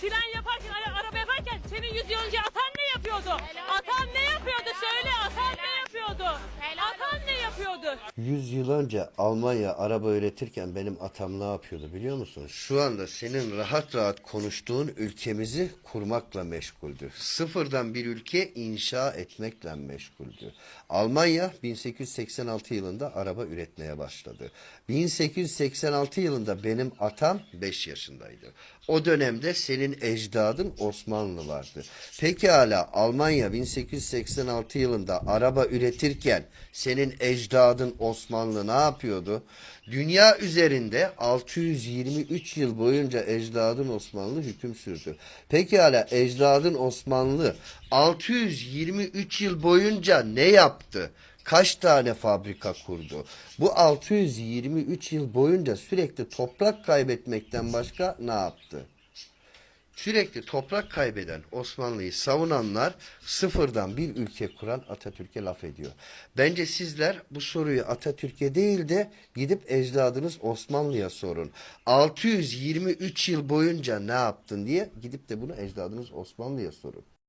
Fren yaparken, ara- araba yaparken senin 100 yıl önce atan ne yapıyordu? Atan ne yapıyordu? Söyle atan ne yapıyordu? Atan yapıyordu? 100 yıl önce Almanya araba üretirken benim atam ne yapıyordu biliyor musun? Şu anda senin rahat rahat konuştuğun ülkemizi kurmakla meşguldü. Sıfırdan bir ülke inşa etmekle meşguldü. Almanya 1886 yılında araba üretmeye başladı. 1886 yılında benim atam 5 yaşındaydı. O dönemde senin ecdadın Osmanlılardı. Pekala Almanya 1886 yılında araba üretirken senin ecdadın Osmanlı ne yapıyordu? Dünya üzerinde 623 yıl boyunca ecdadın Osmanlı hüküm sürdü. Pekala ecdadın Osmanlı 623 yıl boyunca ne yaptı? Kaç tane fabrika kurdu? Bu 623 yıl boyunca sürekli toprak kaybetmekten başka ne yaptı? Sürekli toprak kaybeden Osmanlı'yı savunanlar sıfırdan bir ülke kuran Atatürk'e laf ediyor. Bence sizler bu soruyu Atatürk'e değil de gidip ecdadınız Osmanlı'ya sorun. 623 yıl boyunca ne yaptın diye gidip de bunu ecdadınız Osmanlı'ya sorun.